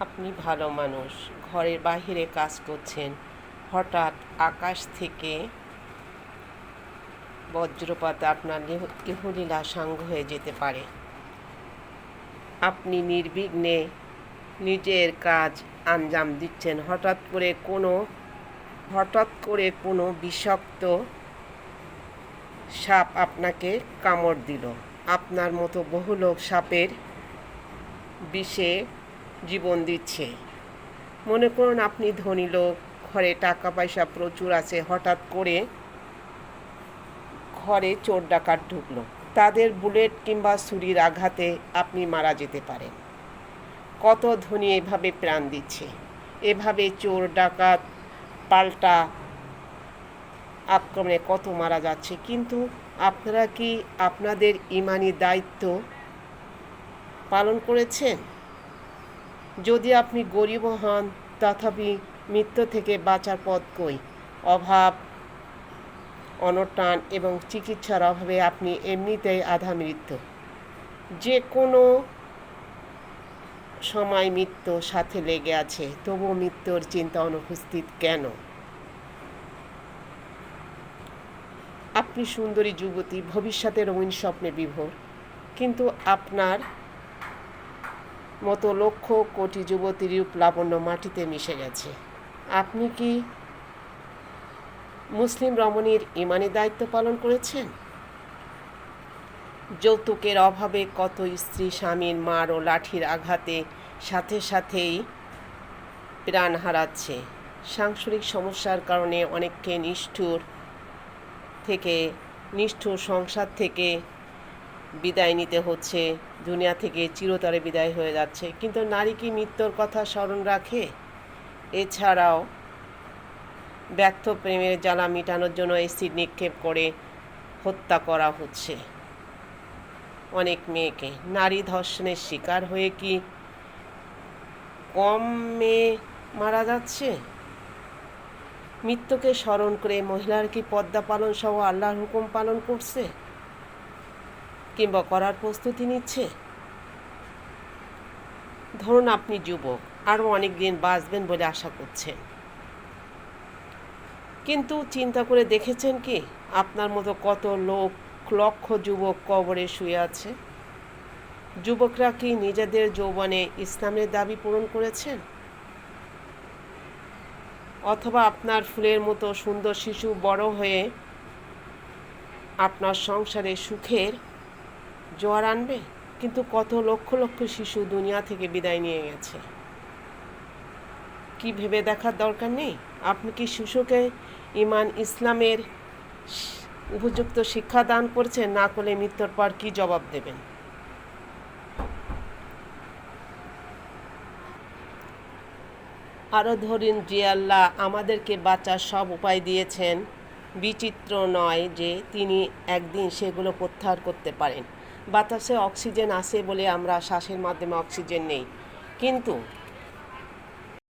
আপনি ভালো মানুষ। ঘরের বাহিরে কাজ করছেন। হঠাৎ আকাশ থেকে বজ্রপাত আপনার ইহলীলা সাঙ্গ হয়ে যেতে পারে। আপনি নির্বিঘ্নে নিজের কাজ আঞ্জাম দিচ্ছেন। হঠাৎ করে কোনো, হঠাৎ করে কোনো বিষাক্ত সাপ আপনাকে কামড় দিল। আপনার মতো বহু লোক সাপের বিষে জীবন দিচ্ছে। মনে করুন আপনি ধনী লোক, ঘরে টাকা পয়সা প্রচুর আছে, হঠাৎ করে ঘরে চোর ডাকাত ঢুকলো। তাদের বুলেট কিংবা ছুরির আঘাতে আপনি মারা যেতে পারেন। কত ধনী এভাবে প্রাণ দিচ্ছে। এভাবে চোর ডাকাত পাল্টা আক্রমণে কত মারা যাচ্ছে। কিন্তু আপনারা কি আপনাদের ইমানি দায়িত্ব পালন করেছেন? যদি আপনি গরিব হন, তথাপি মৃত্যু থেকে বাঁচার পথ কই? অভাব, অনটান এবং চিকিৎসার অভাবে আপনি এমনিতেই আধা মৃত্যু। যে কোনো সময় মৃত্যু সাথে লেগে আছে তবু মৃত্যুর চিন্তা অনুপস্থিত কেন? আপনি সুন্দরী যুবতী, ভবিষ্যতের রঙিন স্বপ্নে বিভোর। কিন্তু আপনার মতো লক্ষ কোটি যুবতীর লাবণ্য মাটিতে মিশে গেছে। আপনি কি মুসলিম রমণীর ইমানি দায়িত্ব পালন করেছেন? যৌতুকের অভাবে কত স্ত্রী স্বামীর মার ও লাঠির আঘাতে সাথে সাথেই প্রাণ হারাচ্ছে। সাংসারিক সমস্যার কারণে অনেককে নিষ্ঠুর থেকে, নিষ্ঠুর সংসার থেকে বিদায় নিতে হচ্ছে। দুনিয়া থেকে চিরতরে বিদায় হয়ে যাচ্ছে। কিন্তু নারী কি মৃত্যুর কথা স্মরণ রাখে? এছাড়াও ব্যর্থ প্রেমের জ্বালা মেটানোর জন্য এসিড নিক্ষেপ করে হত্যা করা হচ্ছে। অনেক মেয়েকে। নারী ধর্ষণের শিকার হয়ে কি কম মেয়ে মারা যাচ্ছে? মৃত্যুকে স্মরণ করে মহিলার কি পদ্মা পালন সহ আল্লাহর হুকুম পালন করছে? কিংবা করার প্রস্তুতি নিচ্ছে? ধরুন আপনি যুবক, আরও অনেক দিন বাঁচবেন বলে আশা করছেন। কিন্তু চিন্তা করে দেখেছেন কি, আপনার মতো কত লোক লক্ষ যুবক কবরে শুয়ে আছে? যুবকরা কি নিজেদের যৌবনে ইসলামের দাবি পূরণ করেছেন? অথবা আপনার ফুলের মতো সুন্দর শিশু বড় হয়ে আপনার সংসারে সুখের জোয়ার আনবে? কিন্তু কত লক্ষ লক্ষ শিশু দুনিয়া থেকে বিদায় নিয়ে গেছে। কি ভেবে দেখার দরকার নেই? আপনি কি শিশুকে ইমান ইসলামের উপযুক্ত শিক্ষা দান করছেন? না করলে মৃত্যুর পর কি জবাব দেবেন? আরও ধরুন যে আল্লাহ আমাদেরকে বাঁচার সব উপায় দিয়েছেন। বিচিত্র নয় যে তিনি একদিন সেগুলো প্রত্যাহার করতে পারেন। বাতাসে অক্সিজেন আসে বলে আমরা শ্বাসের মাধ্যমে অক্সিজেন নেই। কিন্তু